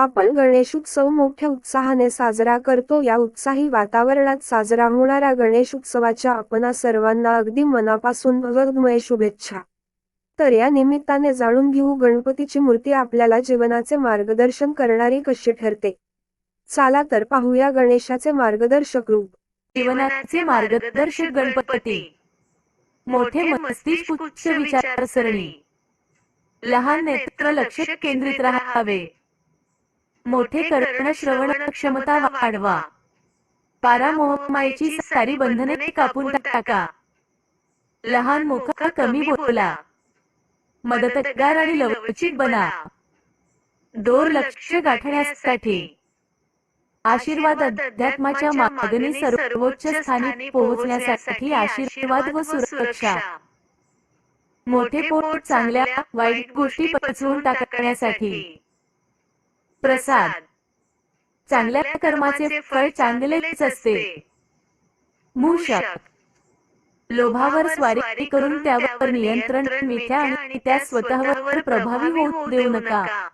आपण गणेशोत्सव मोठ्या उत्साहाने साजरा करतो. या उत्साही वातावरणात साजरा होणाऱ्या गणेशोत्सवाच्या आपणा सर्वांना अगदी मनापासून भगवद्मय शुभेच्छा. तर या निमित्ताने जाणून घेऊ गणपतीची मूर्ती आपल्याला जीवनाचे मार्गदर्शन करणारी कशी ठरते. चाला तर पाहूया गणेशाचे मार्गदर्शक रूप. जीवनाचे मार्गदर्शक गणपती. मोठे मस्तिष्क उच्च विचारसरणी. लहान नेत्र लक्ष केंद्रित राहावे. मोठे कर्ण श्रवण क्षमता वाढवा. पारामोहमाईची सारी बंधने कापून टाका. लहान मोखा कमी बोला. मदतगार आणि लवचिक बना. दोर लक्ष गाठण्यासाठी. आशीर्वाद अध्यात्माच्या मागणी सर्वोच्च स्थानी पोहोचण्यासाठी आशीर्वाद व सुरक्षा. मोठे पोट चांगल्या वाईट गोष्टी पचवून टाकण्यासाठी. प्रसाद. चांगल्या कर्माचे फळ चांगलेच असते. मूषक. लोभावर स्वारी करून त्यावर नियंत्रण मिथ्या आणि त्या स्वतःवर प्रभावी होऊ देऊ नका.